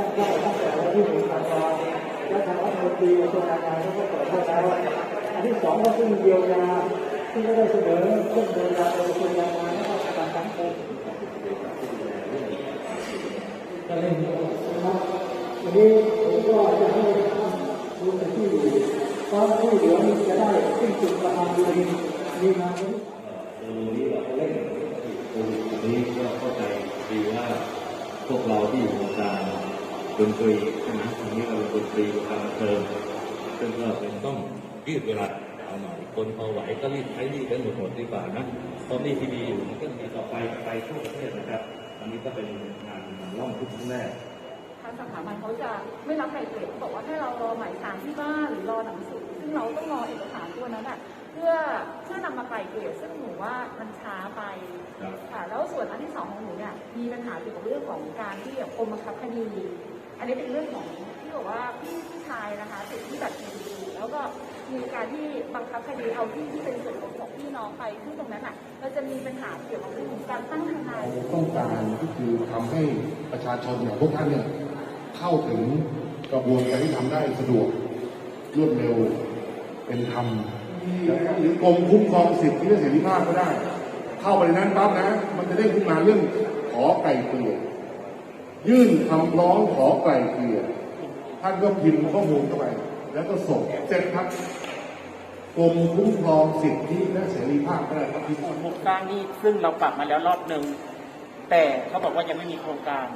้าที่หนึ่งธันวาและทางรัฐมนตรีกระทรวงแรงงานก็เปิดให้แล้วอันที่สองก็ซึ่งเยียวยาที่ก็ได้เสนอเรื่องเยียวยาโดยกระทรวงแรงงานและประกันสังคมก็เล่นนะครับวันนี้ผมก็จะให้ท่านดูในที่ความช่วยเหลือจะได้สิ้นสุดประมาณเดือนมีนาคมเออนี้เราเล่นโควิดนี้ก็เข้าใจดีว่าพวกเราที่อยู่วงการ ดนตรีใช่ไหมตอนนี้เราเป็นดนตรีวงการบันเทิงซึ่งก็เป็นต้องยืดเวลาเอาหน่อยคนพอไหวก็รีบใช้รีบกันหมดหมดดีกว่านะตอนนี้ที่มีอยู่มันก็มีต่อไปไปทั่วประเทศนะครับ อันนี้ก็เป็นงานล่องทุกครั้งแรกทางสถาบันเขาจะไม่รับไกลเกลี่ยเขาบอกว่าให้เรารอหมายสารที่บ้านหรือรอหนังสือซึ่งเราต้องรอเอกสารตัวนั้นอะเพื่อเพื่อนำมาไกลเกลี่ยซึ่งหนูว่ามันช้าไปค่ะแล้วส่วนอันที่สองของหนูเนี่ยมีปัญหาเกี่ยวกับเรื่องของการที่กรมบังคับคดี อันนี้เป็นเรื่องของที่บอกว่าพี่พี่ชายนะคะติดที่แบบทีดีแล้วก็มีการที่บังคับคดีเอาที่ที่เป็นส่วนของของพี่น้องไปซึ่งตรงนั้นอะเราจะมีปัญหาเกี่ยวกับเรื่องของการตั้งทนายต้องการก็คือทำให้ประชาชนอย่างพวกท่านเนี่ยเข้าถึงกระบวนการที่ทำได้สะดวกรวดเร็วเป็นธรรมหรือกรมคุ้มครองสิทธิและเสรีภาพก็ได้ เข้าไปในนั้นปั๊บนะ มันจะได้ขึ้นมาเรื่องขอไก่เกลี่ย ยื่นคำร้องขอไก่เกลี่ยท่านก็พิมพ์ข้อมูลเข้าไป แล้วก็ส่งเสร็จครับกรมคุ้มครองสิทธิและเสรีภาพก็ได้ครับพิมพ์โครงการนี้ซึ่งเราปรับมาแล้วรอบหนึ่งแต่เขาบอกว่ายังไม่มีโครงการ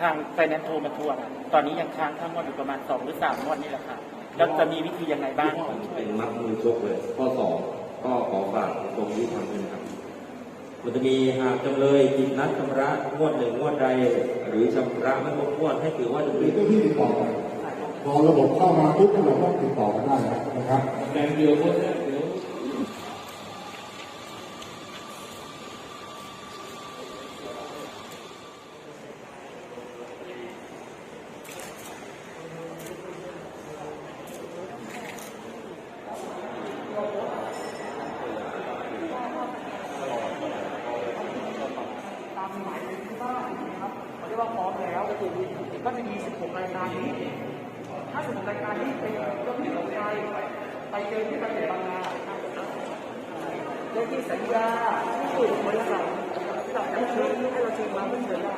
ทางไฟแนนซ์โทรมาทวงตอนนี้ยังค้างค่างวดอยู่ประมาณสองหรือสามงวดนี่แหละค่ะแล้วจะมีวิธียังไงบ้างเป็นมัดมือชกเลย ข้อสองก็ขอฝากตรงนี้ทำเป็นครับ มันจะมีหากจำเลยผิดนัดชำระงวดหนึ่งงวดใด หรือชำระไม่ครบงวดให้ถือว่าดำหรืเนิอนเจ้าที่ติดต่อกันพอระบบเข้ามาปุ๊บเราก็ติดต่อกันได้แล้วนะครับแบ่งเดียวหมดแล้วเดี๋ยว ตามหมายที่บ้านนะครับเขาเรียกว่า พร้อมแล้วก็คือก็จะมี 16 รายการนี้ถ้า16รายการนี้เป็นเรื่องที่สนใจไปเจอที่ประเทศบางนาเจอที่สัญญาที่บริษัทที่เราได้เชิญให้เราเชิญมาเพื่อเชิญได้